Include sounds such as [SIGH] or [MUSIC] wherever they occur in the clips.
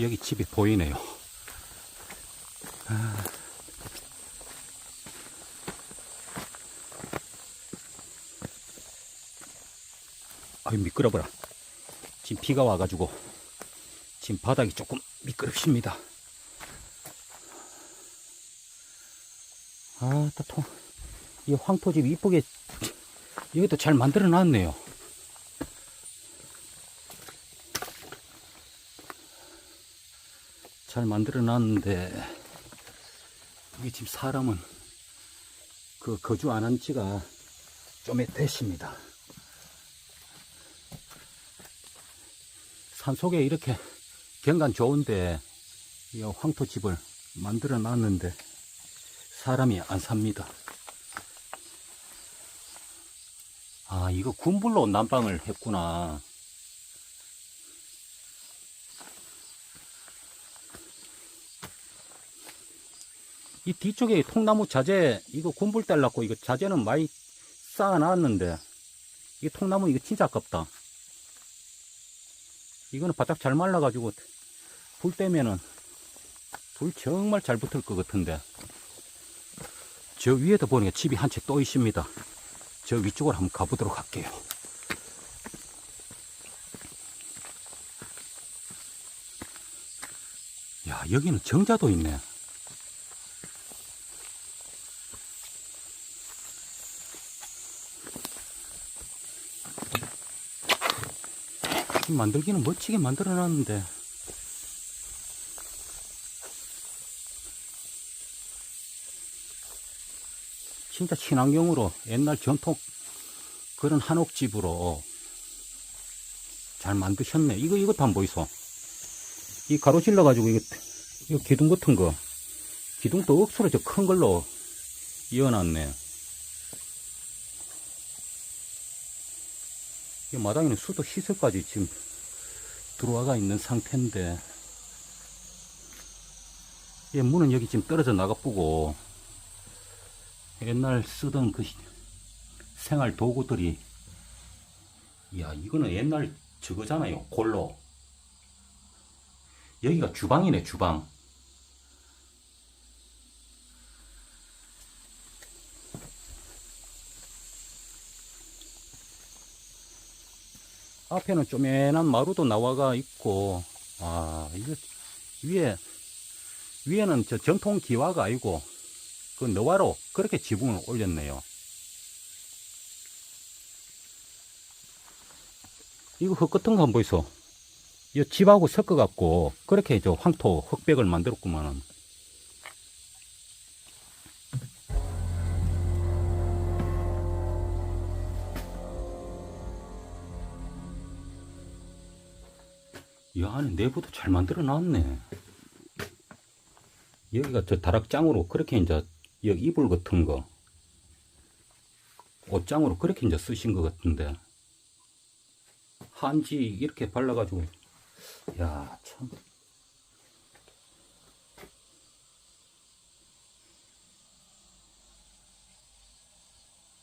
여기 집이 보이네요. 아유 미끄러워라. 지금 비가 와가지고 지금 바닥이 조금 미끄럽습니다. 아, 따통. 이 황토집 이쁘게 이것도 잘 만들어 놨네요. 잘 만들어 놨는데 이게 지금 사람은 그 거주 안 한 지가 좀 됐습니다. 산속에 이렇게 경관 좋은데 이 황토집을 만들어 놨는데 사람이 안 삽니다. 아, 이거 군불로 난방을 했구나. 이 뒤쪽에 통나무 자재, 이거 군불 달랐고, 이거 자재는 많이 쌓아놨는데, 이 통나무 이거 진짜 아깝다. 이거는 바짝 잘 말라가지고, 불 때면은, 불 정말 잘 붙을 것 같은데. 저 위에도 보니까 집이 한 채 또 있습니다. 저 위쪽으로 한번 가보도록 할게요. 야, 여기는 정자도 있네. 집 만들기는 멋지게 만들어 놨는데. 진짜 친환경으로 옛날 전통 그런 한옥집으로 잘 만드셨네. 이거, 이것도 한번 보이소. 이 가로질러 가지고 이거, 이거 기둥 같은 거. 기둥도 억수로 저 큰 걸로 이어놨네. 마당에는 수도 시설까지 지금 들어와가 있는 상태인데, 이 문은 여기 지금 떨어져 나가쁘고, 옛날 쓰던 그 시- 생활 도구들이 야 이거는 옛날 저거잖아요 골로. 여기가 주방이네 주방 앞에는 쪼매난 마루도 나와가 있고 아 이거 위에 위에는 저 전통 기와가 아니고 그 너와로 그렇게 지붕을 올렸네요. 이거 흙 같은 거 한번 보이소. 이 집하고 섞어 갖고 그렇게 저 황토 흙백을 만들었구만은. 이 안에 내부도 잘 만들어 놨네. 여기가 저 다락장으로 그렇게 이제 여기 이불 같은 거 옷장으로 그렇게 이제 쓰신 것 같은데 한지 이렇게 발라가지고 야 참.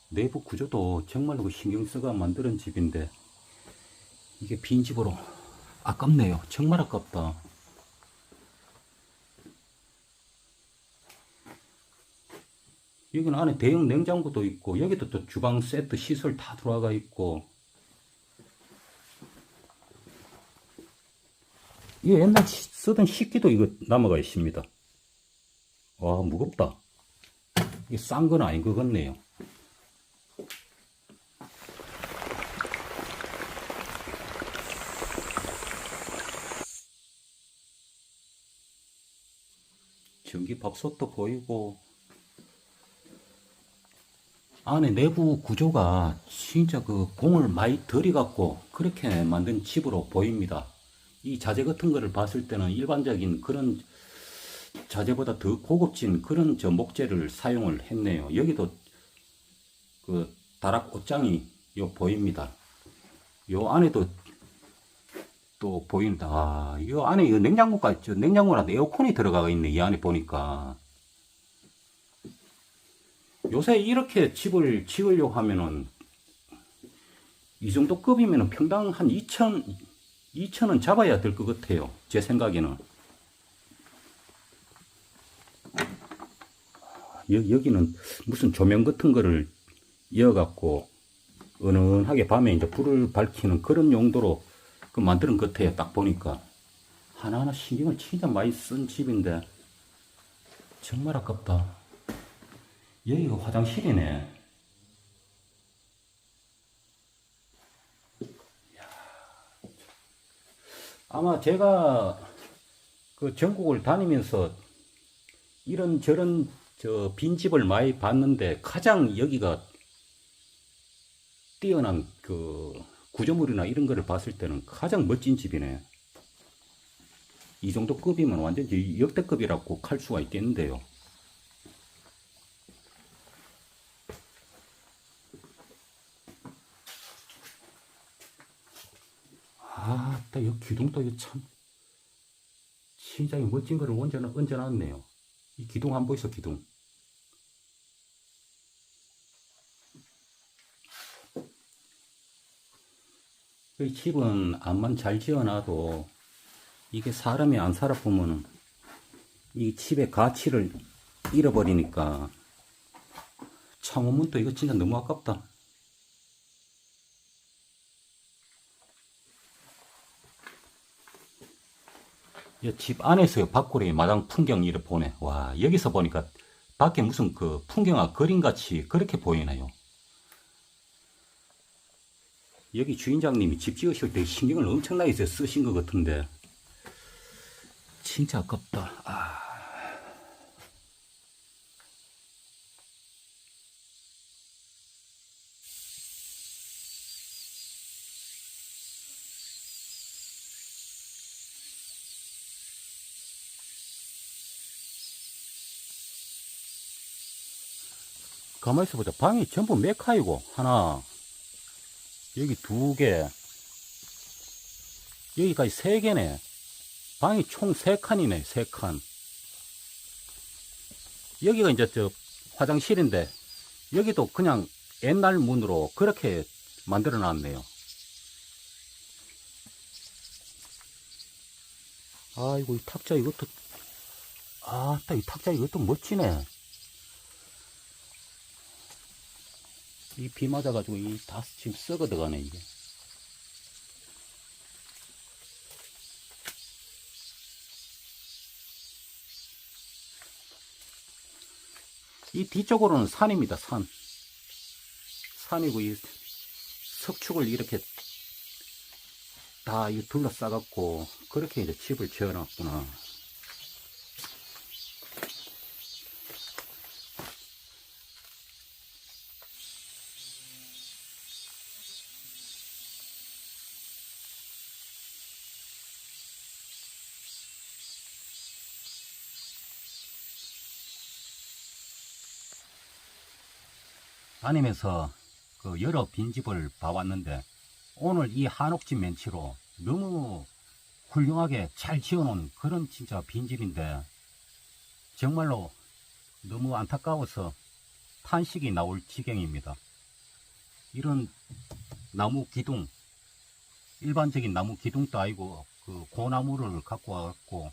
내부 구조도 정말로 그 신경 써가 만드는 집인데 이게 빈 집으로 아깝네요. 정말 아깝다. 여기는 안에 대형 냉장고도 있고 여기도 또 주방 세트 시설 다 들어가 있고 이거 옛날 시- 쓰던 식기도 이거 남아가 있습니다. 와 무겁다. 이게 싼 건 아닌 것 같네요. 전기밥솥도 보이고 안에 내부 구조가 진짜 그 공을 많이 들여갖고 그렇게 만든 집으로 보입니다. 이 자재 같은 거를 봤을 때는 일반적인 그런 자재보다 더 고급진 그런 저 목재를 사용을 했네요. 여기도 그 다락 옷장이 요 보입니다. 요 안에도 또 보인다. 아, 이 안에 이 냉장고가 저 냉장고나 에어컨이 들어가 있네. 이 안에 보니까. 요새 이렇게 집을 지으려고 하면은 이 정도 급이면은 평당 한 2천 2천은 잡아야 될 것 같아요. 제 생각에는. 여, 여기는 무슨 조명 같은 거를 이어갖고 은은하게 밤에 이제 불을 밝히는 그런 용도로 그 만드는 것 같아요. 딱 보니까. 하나하나 신경을 진짜 많이 쓴 집인데 정말 아깝다. 여기가 화장실이네. 아마 제가 그 전국을 다니면서 이런 저런 저 빈집을 많이 봤는데 가장 여기가 뛰어난 그 구조물이나 이런 거를 봤을 때는 가장 멋진 집이네. 이 정도 급이면 완전히 역대급이라고 할 수가 있겠는데요. 아, 딱 여기 기둥도 이거 참, 진짜 이 멋진 거를 얹어, 얹어놨네요. 이 기둥 안 보이소, 기둥. 이 집은 암만 잘 지어놔도 이게 사람이 안 살아보면은 이 집의 가치를 잃어버리니까 창호문도 이거 진짜 너무 아깝다. 이집 안에서 밖으로 마당 풍경 이를 보네. 와, 여기서 보니까 밖에 무슨 그 풍경화 그림같이 그렇게 보이나요? 여기 주인장님이 집 지으실 때 신경을 엄청나게 쓰신 것 같은데, 진짜 아깝다. 아. 가만히 있어보자. 방이 전부 메카이고, 하나, 여기 두 개, 여기까지 세 개네. 방이 총 세 칸이네, 세 칸. 여기가 이제 저 화장실인데, 여기도 그냥 옛날 문으로 그렇게 만들어 놨네요. 아이고, 이 탁자 이것도, 아, 딱이 탁자 이것도 멋지네. 이 비 맞아가지고 이 다 지금 썩어 들어가네, 이게. 이 뒤쪽으로는 산입니다, 산. 산이고, 이 석축을 이렇게 다 이거 둘러싸갖고, 그렇게 이제 집을 지어놨구나. 다니면서 그 여러 빈집을 봐왔는데 오늘 이 한옥집 멘치로 너무 훌륭하게 잘 지어놓은 그런 진짜 빈집인데 정말로 너무 안타까워서 탄식이 나올 지경입니다. 이런 나무 기둥 일반적인 나무 기둥도 아니고 그 고나무를 갖고 와갖고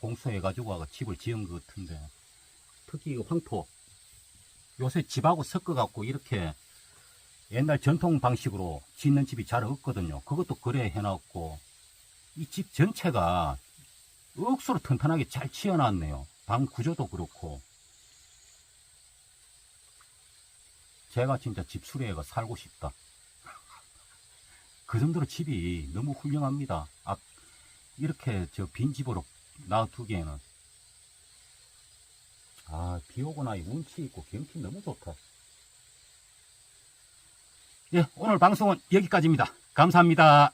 공수해 가지고 와가 집을 지은 것 같은데 특히 이 황토 요새 집하고 섞어갖고 이렇게 옛날 전통 방식으로 짓는 집이 잘 없거든요. 그것도 그래 해놨고, 이 집 전체가 억수로 튼튼하게 잘 치어놨네요. 방 구조도 그렇고. 제가 진짜 집 수리해가 살고 싶다. [LAUGHS] 그 정도로 집이 너무 훌륭합니다. 아, 이렇게 저 빈집으로 놔두기에는. 아, 비 오고 나니 운치 있고 경치 너무 좋다. 예, 오늘 방송은 여기까지입니다. 감사합니다.